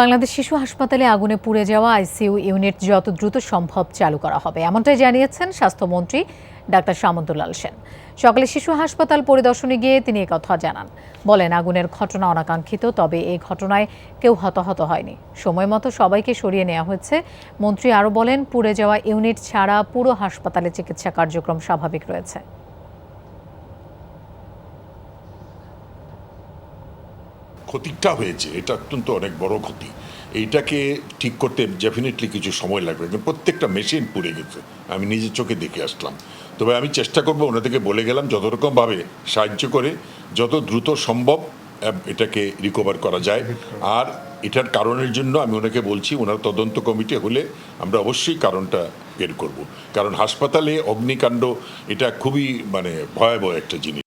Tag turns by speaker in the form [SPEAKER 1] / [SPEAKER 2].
[SPEAKER 1] বাংলাদেশ শিশু হাসপাতালে আগুনে পুড়ে যাওয়া আইসিইউ ইউনিট যত দ্রুত সম্ভব চালু করা হবে। এমনটাই জানিয়েছেন স্বাস্থ্যমন্ত্রী ডাক্তার সামন্তলাল সেন। সকালে শিশু হাসপাতাল পরিদর্শনে গিয়ে তিনি কথা জানান। বলেন, আগুনের ঘটনা অনাকাঙ্ক্ষিত, তবে এই ঘটনায় কেউ হতাহত হয়নি। সময় মতো সবাইকে সরিয়ে নেওয়া হয়েছে। মন্ত্রী আরও বলেন, পুড়ে যাওয়া ইউনিট ছাড়া পুরো হাসপাতালে চিকিৎসা কার্যক্রম স্বাভাবিক রয়েছে।
[SPEAKER 2] ক্ষতিটা হয়েছে, এটা অত্যন্ত অনেক বড় ক্ষতি। এইটাকে ঠিক করতে ডেফিনেটলি কিছু সময় লাগবে। কিন্তু প্রত্যেকটা মেশিন পুড়ে গেছে। আমি নিজের চোখে দেখে আসলাম। তবে আমি চেষ্টা করব ওনাদেরকে বলে গেলাম, যত রকমভাবে সাহায্য করে, যত দ্রুত সম্ভব এটাকে রিকভার করা যায়। আর এটার কারণের জন্য আমি ওনাকে বলছি, ওনার তদন্ত কমিটি হলে আমরা অবশ্যই কারণটা বের করব। কারণ হাসপাতালে অগ্নিকাণ্ড, এটা খুবই মানে ভয়াবহ একটা জিনিস।